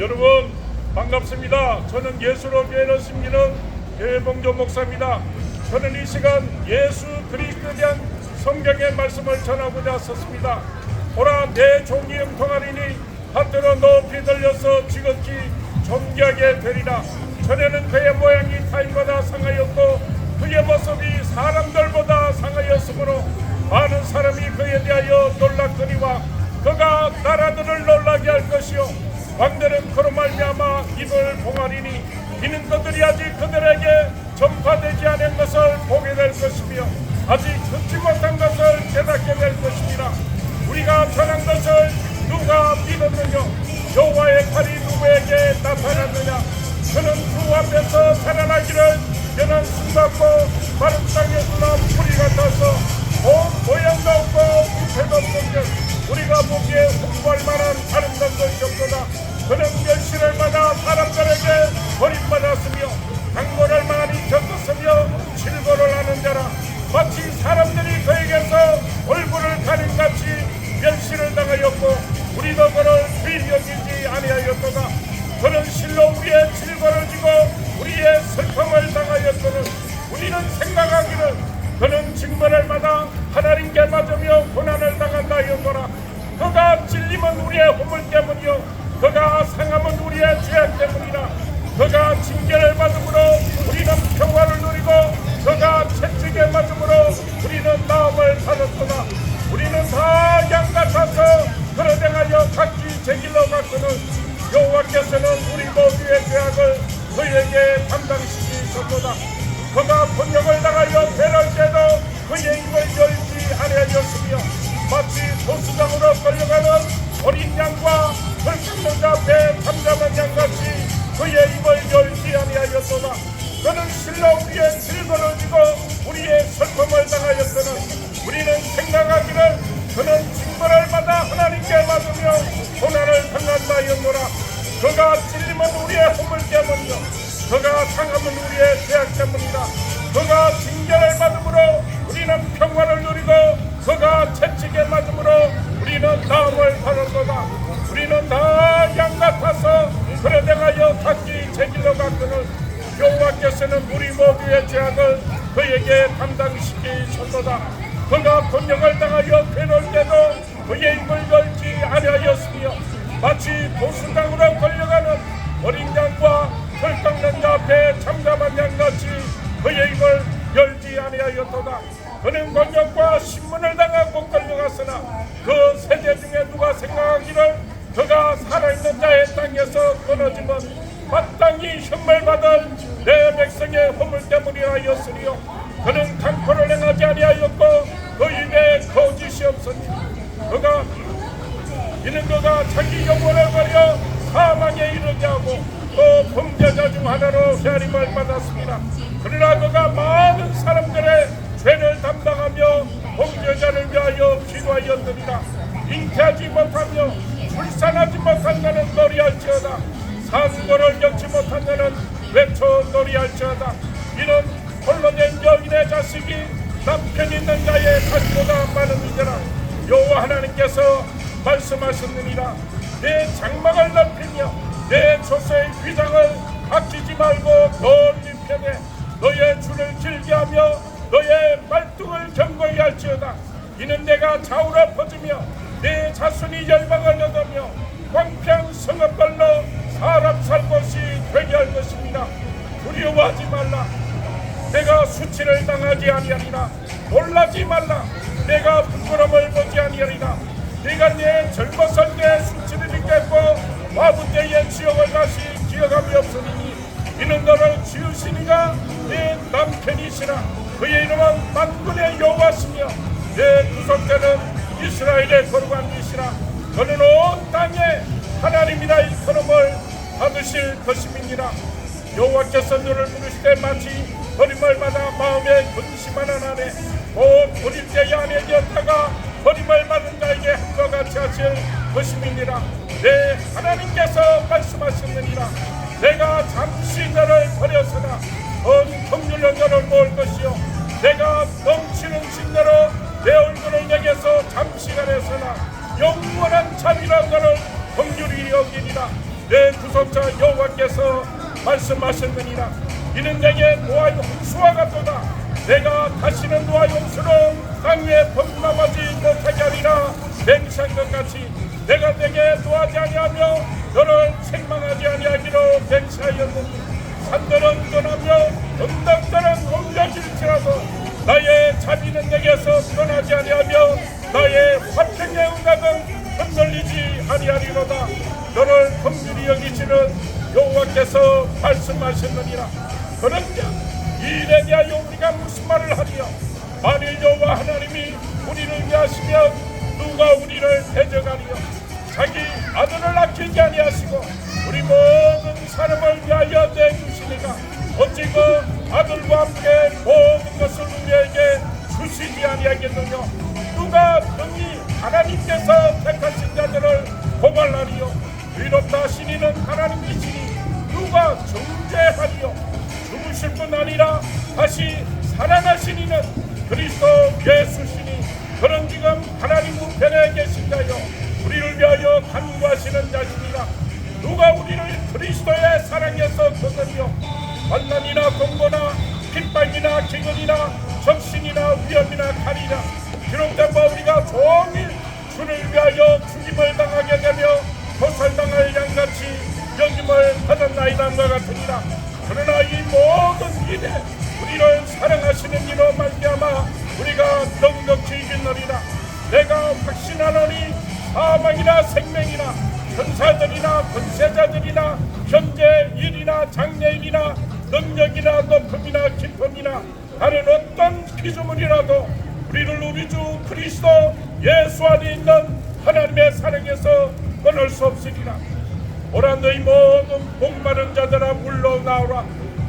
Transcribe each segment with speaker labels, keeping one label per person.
Speaker 1: 여러분 반갑습니다. 저는 예수로 교회를 섬기는 대봉조 목사입니다. 저는 이 시간 예수 그리스도에 대한 성경의 말씀을 전하고자 섰습니다. 보라 내 종이 형통하리니 하늘로 높이 들려서 지극히 존귀하게 되리라. 전에는 말미암아 입을 봉하리니 이는 그들이 아직 그들에게 전파되지 않은 것을 보게 될 것이며 아직 듣지 못한 것을 깨닫게 될 것입니다. 우리가 전한 것을 누가 믿었느냐? 여호와의 팔이 누구에게 나타났느냐 우리는 생각하기를 그는 징벌을 받아 하나님께 맞으며 고난을 당한다 하였노라. 그가 찔림은 우리의 허물 때문이요 그가 상함은 우리의 죄악 때문이라. 그가 징계를 받음으로 우리는 평화를 누리고 그가 채찍에 맞음으로 우리는 나음을 받았도다. 우리는 다 양 같아서 그러댕하여 각기 제 길로 갔거늘 여호와께서는 우리 모두의 죄악을 그에게 담당시키셨도다 번역을 당하여 배럴 때도 그의 입을 열지 아니하였으며 마치 도수장으로 끌려가는 어린 양과 헐벗는 앞에 잠잠한 양같이 그의 입을 열지 아니하였도다. 그는 실로 우리의 질거를 지고 우리의 슬픔을 당하였거늘 우리는 생각하기를 그는 징벌을 받아 하나님께 맞으며 고난을 당한다 하였노라. 그가 찔림은 우리의 허물 때문이요 그가 상함은 우리의 죄악 때문이다 그가 징계를 받음으로 우리는 평화를 누리고 그가 채찍에 맞음으로 우리는 다음을 받은 거다. 우리는 다 양 같아서 그래 내가여 각기 제 길로 갔거늘 여호와께서는 우리 모두의 죄악을 그에게 담당시키셨도다. 그가 번영을 당하여 괴로울 때도 그의 입을 열지 아니하였으며 마치 도수당으로 걸려가는 어린 양과 털 깎는 자 앞에 잠잠한 양같이 그의 입을 열지 아니하였도다. 그는 권력과 신문을 당하고 끌려갔으나 그 세대 중에 누가 생각하기를 그가 살아있는 자의 땅에서 끊어지면 마땅히 현물받을 내 백성의 허물 때문이라 하였으리요. 그는 강포를 행하지 아니하였고 그 입에 거짓이 없으니 그가 이는 그가 자기 영혼을 버려 사망에 이르게 하고 또 범죄자 중 하나로 헤아림을 받았습니다. 그러 산고를 겪지 못한 자는 외쳐 노리할지어다. 이는 홀로 된 여인의 자식이 남편 있는 자의 가지보다 많은 이더라 여호와 하나님께서 말씀하셨느니라. 내 장막을 넓히며 내 조서의 위장을 아끼지 말고 넓은 편에 너의 줄을 길게 하며 너의 말뚝을 견고히 할지어다. 이는 내가 좌우로 퍼지며 내 자손이 열방을 얻으며 광평 성읍발로 사람 살 곳이 되게 할 것입니다. 두려워하지 말라. 내가 수치를 당하지 아니하리라. 놀라지 말라. 내가 부끄러움을 보지 아니하리라. 네가 내 젊었을 때 수치를 입겠고 와부 때의 지옥을 다시 기억함이 없으니 이는 너를 지으시니가 내 남편이시라. 그의 이름은 만군의 여호와시며 내 구속자는 이스라엘의 거룩한 이시라. 그는 온 땅에 하나님이라 일컬음을 받으실 것임이니라 여호와께서 너를 부르실 때 마치 받아 마음에 근심하는 안에 곧 버릴 때에 안에 되었다가 받은 자에게 한것 같이 하실 것임이니라 내 하나님께서 말씀하셨느니라. 내가 잠시 너를 버렸으나 온 긍휼로 너를 모을 것이요. 내가 넘치는 진내로 내 얼굴을 내게서 잠시 가렸으나 영원한 자비라 너를 내 구속자 여호와께서 말씀하셨느니라. 이는 내게 노아의 홍수와 같도다. 내가 다시는 노아의 홍수로 땅 위에 범람하지 못하게 하리라. 맹세한 것 같이 내가 내게 노하지 아니하며 너를 책망하지 아니하기로 맹세하였느니 산들은 떠나며 언덕들은 옮겨질지라도 나의 자비는 내게서 떠나지 아니하며 나의 화평의 응답은 흔들리지 아니하리로다. 너를 여기시는 여호와께서 말씀하셨느니라. 그런즉 이 일에 대하여 우리가 무슨 말을 하리요? 만일 여호와 하나님이 우리를 위하시면 누가 우리를 하시니는 하나님이시니 누가 정죄하리요? 죽으실 뿐 아니라 다시 살아나시니는 그리스도 예수시니 그런 지금 하나님 우편에 계신 자여 우리를 위하여 간구하시는 자시니라 누가 우리를 그리스도의 사랑에서 거느리요 환난이나 공고나 핍박이나 기근이나 적신이나 위험이나 칼이나 기록된 바 우리가 종일 주를 위하여 죽임을 당하게 되며 도살당할 양같이 여김을 받았나이다과 같으니라 그러나 이 모든 일에 우리를 사랑하시는 이로 말미암아 우리가 넉넉히 이기느리라. 내가 확신하노니 사망이나 생명이나 천사들이나 권세자들이나 현재 일이나 장래일이나 능력이나 높음이나 기쁨이나 다른 어떤 피조물이라도 우리를 우리 주 그리스도 예수 안에 있는 하나님의 사랑에서 끊을 수 없으리라 오라 너희 모든 목마른 자들아 물러나오라.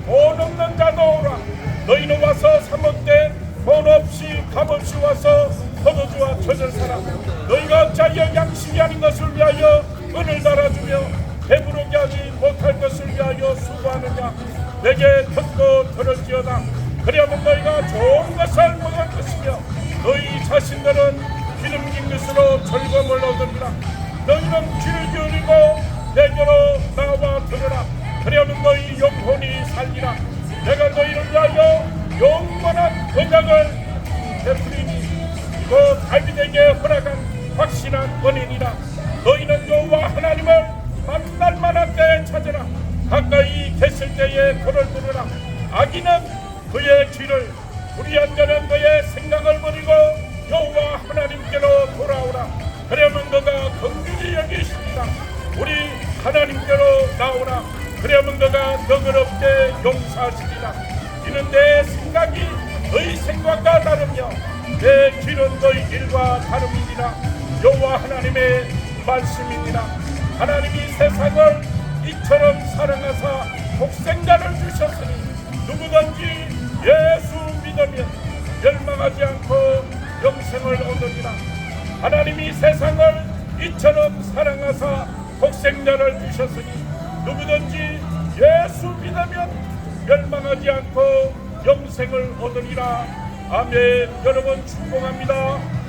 Speaker 1: 돈 없는 자도 오라. 너희는 와서 사먹되 돈 없이 값없이 와서 포도주와 젖을 사라. 너희가 어찌하여 양식이 아닌 것을 위하여 은을 달아주며 배부르게 하지 못할 것을 위하여 수고하느냐. 내게 듣고 들을지어다. 그리하면 너희가 좋은 것을 먹을 것이며 너희 자신들은 기름진 것으로 즐거움을 얻으리라 언약을 베풀이니 이거 다윗에게 허락한 확실한 원인이라 너희는 여호와 하나님을 만날 만한 때에 찾으라. 가까이 계실 때에 돌을 부르라. 악인은 그의 불의한 자는 그의 생각을 버리고 여호와 하나님께로 돌아오라. 그러면 너가 긍휼히 여기십니다. 우리 하나님께로 나오라. 그러면 너가 너그럽게 용서하시리라 이는 내 생각이 너희 생각과 다르며 내 길은 너희 길과 다름이니라. 여호와 하나님의 말씀이니라. 하나님이 세상을 이처럼 사랑하사 독생자를 주셨으니 누구든지 예수 믿으면 멸망하지 않고 영생을 얻으리라. 하나님이 세상을 이처럼 사랑하사 독생자를 주셨으니 누구든지 예수 믿으면 멸망하지 않고 영생을 얻으리라. 아멘. 여러분 축복합니다